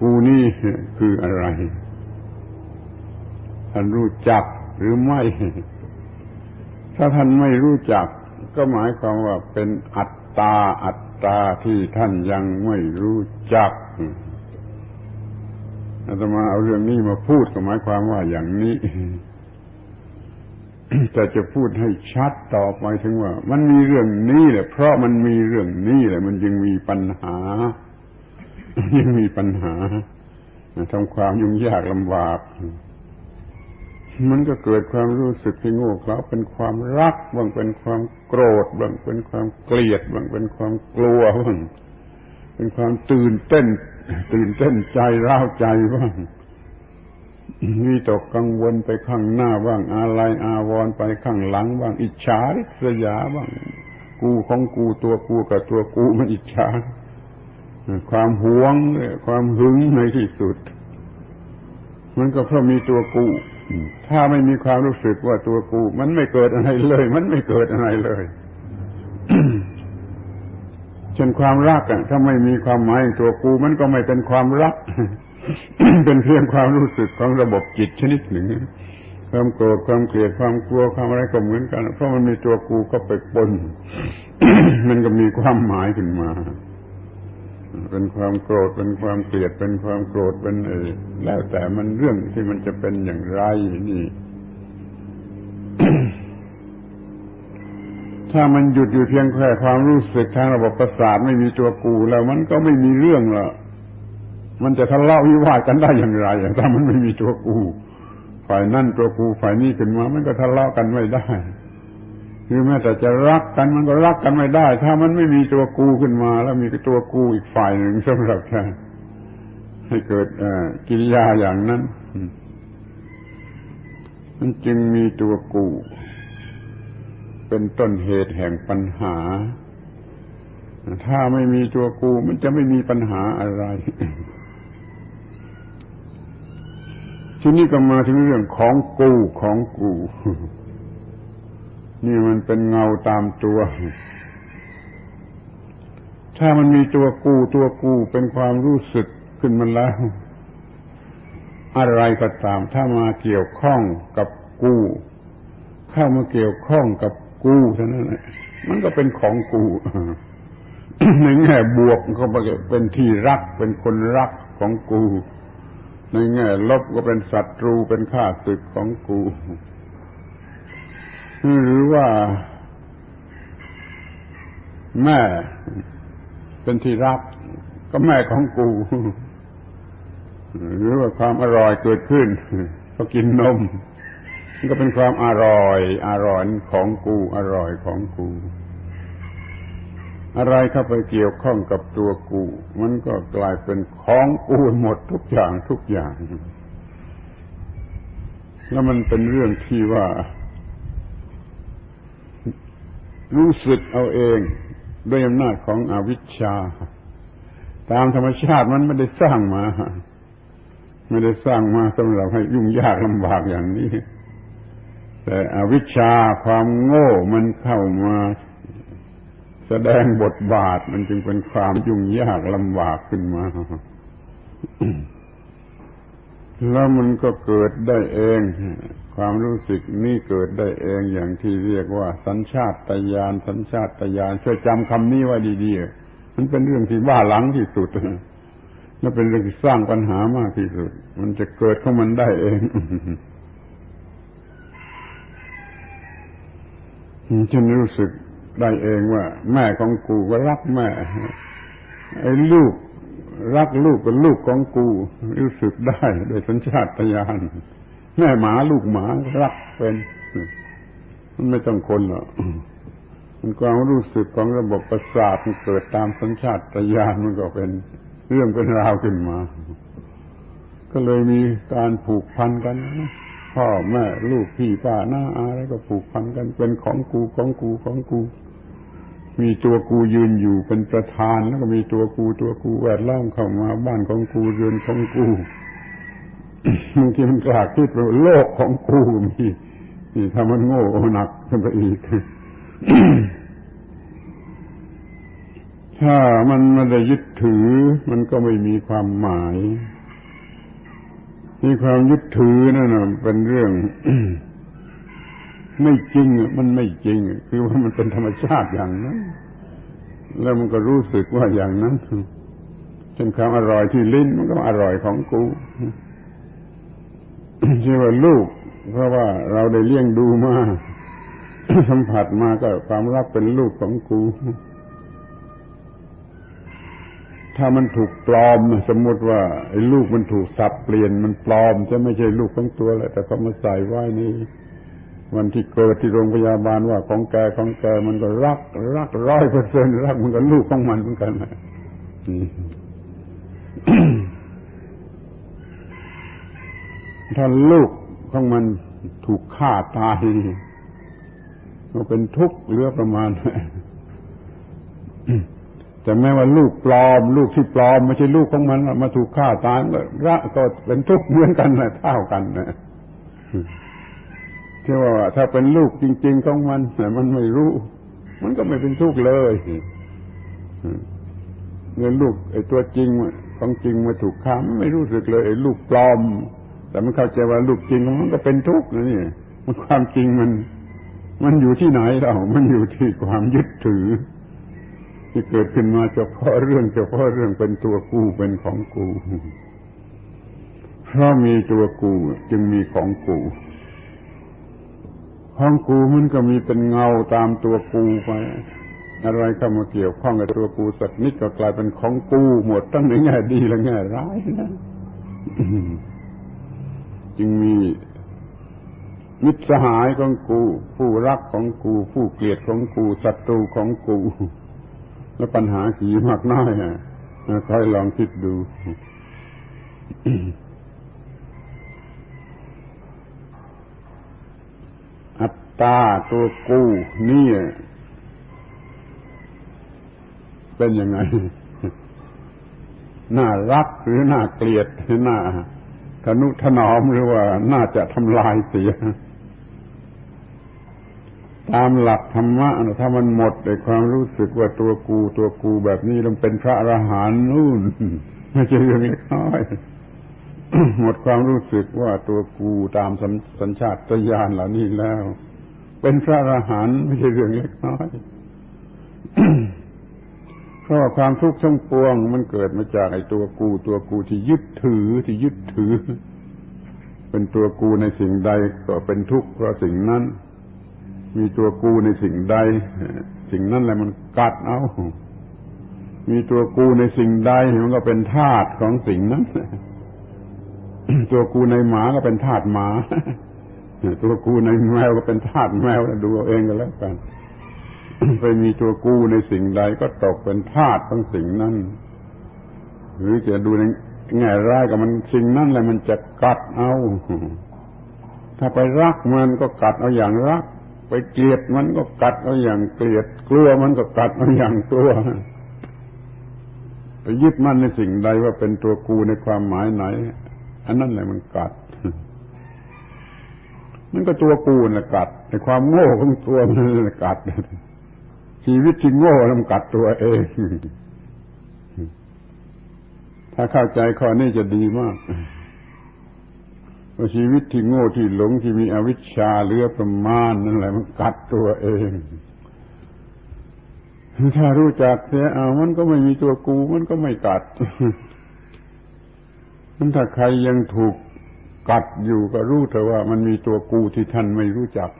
กูนี่คืออะไรท่านรู้จักหรือไม่ ถ้าท่านไม่รู้จัก ก็หมายความว่าเป็นอัตตาอัตตาที่ท่านยังไม่รู้จักอาตมาเอาเรื่องนี้มาพูดก็หมายความว่าอย่างนี้แต่จะพูดให้ชัดต่อไปถึงว่า มันมีเรื่องนี้แหละ เพราะมันมีเรื่องนี้แหละ มันจึงมีปัญหา ยังมีปัญหาทำความยุ่งยากลำบากมันก็เกิดความรู้สึกที่โง่เขลาเป็นความรักบางเป็นความโกรธบางเป็นความเกลียดบางเป็นความกลัวบ้างเป็นความตื่นเต้น ตื่นเต้นใจร้าวใจบ้างมีตกกังวลไปข้างหน้าบ้างอะไรอาวรไปข้างหลังบ้างอิจฉาริษยาบ้างกูของกูตัวกูกับตัวกูมันอิจฉา ความหวงความหึงในที่สุด มันก็เพราะมีตัวกู ถ้าไม่มีความรู้สึกว่าตัวกู มันไม่เกิดอะไรเลย มันไม่เกิดอะไรเลยเช่นความรักอะถ้าไม่มีความหมายตัวกู มันก็ไม่เป็นความรัก เป็นเพียงความรู้สึกของระบบจิตชนิดหนึ่งความโกรธความเกลียดความกลัวความอะไรก็เหมือนกัน เพราะมันมีตัวกูเข้าไปปนมันก็มีความหมายขึ้นมา เป็นความโกรธ เป็นความเกลียด เป็นความโกรธ เป็นเอแล้วแต่มันเรื่องที่มันจะเป็นอย่างไรนี่ ถ้ามันหยุดอยู่เพียงแค่ความรู้สึกทางระบบประสาทไม่มีตัวกูแล้วมันก็ไม่มีเรื่องละมันจะทะเลาะวิวาทกันได้อย่างไรถ้ามันไม่มีตัวกู ฝ่ายนั่นตัวกูฝ่ายนี้ขึ้นมา มันก็ทะเลาะกันไม่ได้ หรือแม้แต่จะรักกันมันก็รักกันไม่ได้ ถ้ามันไม่มีตัวกูขึ้นมา แล้วมีตัวกูอีกฝ่ายหนึ่งสำหรับใช้ให้เกิดกิริยาอย่างนั้นมันจึงมีตัวกู เป็นต้นเหตุแห่งปัญหา ถ้าไม่มีตัวกู มันจะไม่มีปัญหาอะไร ทีนี้ก็มาถึงเรื่องของกูของกู นี่มันเป็นเงาตามตัว ถ้ามันมีตัวกูตัวกูเป็นความรู้สึกขึ้นมาแล้ว อะไรก็ตาม ถ้ามาเกี่ยวข้องกับกู เข้ามาเกี่ยวข้องกับกูเท่านั้นมันก็เป็นของกูในแง่บวกก็เป็นที่รักเป็นคนรักของกู ในแง่ลบก็เป็นศัตรูเป็นข้าศึกของกู หรือว่าแม่เป็นที่รัก ก็แม่ของกู หรือว่าความอร่อยเกิดขึ้นก็กินนมก็เป็นความอร่อย อร่อยของกูอร่อยของกู อะไรเข้าไปเกี่ยวข้องกับตัวกู มันก็กลายเป็นของกูหมดทุกอย่างทุกอย่าง แล้วมันเป็นเรื่องที่ว่า รู้สึกเอาเองด้วยอำนาจของอวิชชา ตามธรรมชาติมันไม่ได้สร้างมา ไม่ได้สร้างมาสำหรับให้ยุ่งยากลำบากอย่างนี้ แต่อวิชชาความโง่มันเข้ามาแสดงบทบาทมันจึงเป็นความยุ่งยากลำบากขึ้นมา แล้วมันก็เกิดได้เอง ความรู้สึกนี่เกิดได้เองอย่างที่เรียกว่า สัญชาตญาณสัญชาตญาณช่วยจำคำนี้ไว้ดีๆมันเป็นเรื่องที่บ้าหลังที่สุดและเป็นเรื่องที่สร้างปัญหามากที่สุด มันจะเกิดของมันได้เองฉันรู้สึกได้เองว่า แม่ของกูก็รักแม่ ไอ้ลูก รักลูกก็นลูกของกู รู้สึกได้โดยสัญชาตญาณแม่หมาลูกหมารักเป็น มันไม่ต้องคนหรอกมันความรู้สึกของระบบประสาทมันเกิดตามสัญชาตญาณมันก็เป็นเรื่องเป็นราวขึ้นมา ก็เลยมีการผูกพันกันพ่อแม่ลูกพี่ป้าหน้าอะไรก็ผูกพันกันเป็นของกูของกูของกู มีตัวกูยืนอยู่เป็นประธาน แล้วก็มีตัวกูตัวกูแวดล้อมเข้ามา บ้านของกูเรือนของกูบางทีมันกล้าคิดว่าโลกของกูมีนี่ถ้ามันโง่หนักขึ้นไปอีกถ้ามันไม่ได้ยึดถือ มันก็ไม่มีความหมาย มีความยึดถือนั่นนะเป็นเรื่อง ไม่จริงอะมันไม่จริงอะคือว่ามันเป็นธรรมชาติอย่างนั้น แล้วมันก็รู้สึกว่าอย่างนั้นเช่นความอร่อยที่ลิ้นมันก็อร่อยของกูใช่ว่าลูก เพราะว่าเราได้เลี้ยงดูมาสัมผัสมาก็ความรักเป็นลูกของกู ถ้ามันถูกปลอม สมมติว่าไอ้ลูกมันถูกสับเปลี่ยนมันปลอมจะไม่ใช่ลูกของตัวแหละแต่เขามาใส่ไว้นี่ วันที่เกิดที่โรงพยาบาลว่าของแกของแกมันก็รัก รักร้อยเปอร์เซ็นรักมันก็ลูกของมันเหมือนกันนะถ้าลูกของมันถูกฆ่าตายก็เป็นทุกข์เหลือประมาณแต่แม้ว่าลูกปลอม ลูกที่ปลอมไม่ใช่ลูกของมันมาถูกฆ่าตายก็ระก็เป็นทุกข์เหมือนกันนะเท่ากันนะ ที่ว่าถ้าเป็นลูกจริง ๆ ของมันแต่มันไม่รู้ มันก็ไม่เป็นทุกข์เลยเงินลูกไอ้ตัวจริงของจริงมาถูกฆ่ามไม่รู้สึกเลยไอ้ลูกปลอม แต่มันเข้าใจว่าลูกจริงมันก็เป็นทุกข์นะนี่มันความจริงมัน มันอยู่ที่ไหนเรา มันอยู่ที่ความยึดถือ ที่เกิดขึ้นมาเฉพาะเรื่องเฉพาะเรื่องเป็นตัวกูเป็นของกู เพราะมีตัวกูจึงมีของกู ของกูมันก็มีเป็นเงาตามตัวกูไปอะไรเข้ามาเกี่ยวข้องกับตัวกูสักนิดก็กลายเป็นของกูหมดทั้งในแง่ดีและแง่ร้ายนะจึงมีมิตรสหายของกู ผู้รักของกู ผู้เกลียดของกูศัตรูของกู แล้วปัญหาขี่มากน้อยอะคอยลองคิดดู อั ตาตัวกูนี่เป็นยังไง น่ารักหรือน่าเกลียดหรือน่าทนุถนอมหรือว่าน่าจะทำลายเสีย ตามหลักธรรมะถ้ามันหมดในความรู้สึกว่าตัวกูตัวกูแบบนี้มันเป็นพระอรหันต์นู่นไม่ใช่เรื่องเล็กน้อยหมดความรู้สึกว่าตัวกูตามสัญชาตญาณเหล่านี้แล้ว เป็นพระอรหันต์ไม่ใช่เรื่องเล็กน้อยเพราะว่าความทุกข์ทั้งปวง มันเกิดมาจากไอ้ตัวกู ตัวกูที่ยึดถือที่ยึดถือ เป็นตัวกูในสิ่งใดก็เป็นทุกข์เพราะสิ่งนั้น มีตัวกูในสิ่งใด สิ่งนั้นแหละมันกัดเอามีตัวกูในสิ่งใดมันก็เป็นธาตุของสิ่งนั้น ตัวกูในหมาก็เป็นธาตุหมา ตัวกูในแมวก็เป็นธาตุแมวดูเอาเองก็แล้วกัน ไปมีตัวกูในสิ่งใดก็ตกเป็นธาตุของสิ่งนั้น หรือจะดูในแง่ร้ายกับมันสิ่งนั้นแหละมันจะกัดเอา ถ้าไปรักมันก็กัดเอาอย่างรัก ไปเกลียดมันก็กัดเอาอย่างเกลียด กลัวมันก็กัดเอาอย่างกลัวไปยึดมั่นในสิ่งใดว่าเป็นตัวกูในความหมายไหน อันนั้นแหละมันกัด มันก็ตัวกูน่ะกัดในความโง่ของตัวมันกัด ชีวิตที่โง่มันกัดตัวเอง ถ้าเข้าใจข้อนี้จะดีมากว่าชีวิตที่โง่ที่หลงที่มีอวิชชาเลือประมาณนั่นแหละมันกัดตัวเอง ถ้ารู้จักเสียเอามันก็ไม่มีตัวกู มันก็ไม่กัดนั้นถ้าใครยังถูก กัดอยู่ก็รู้เถอะว่ามันมีตัวกูที่ท่านไม่รู้จัก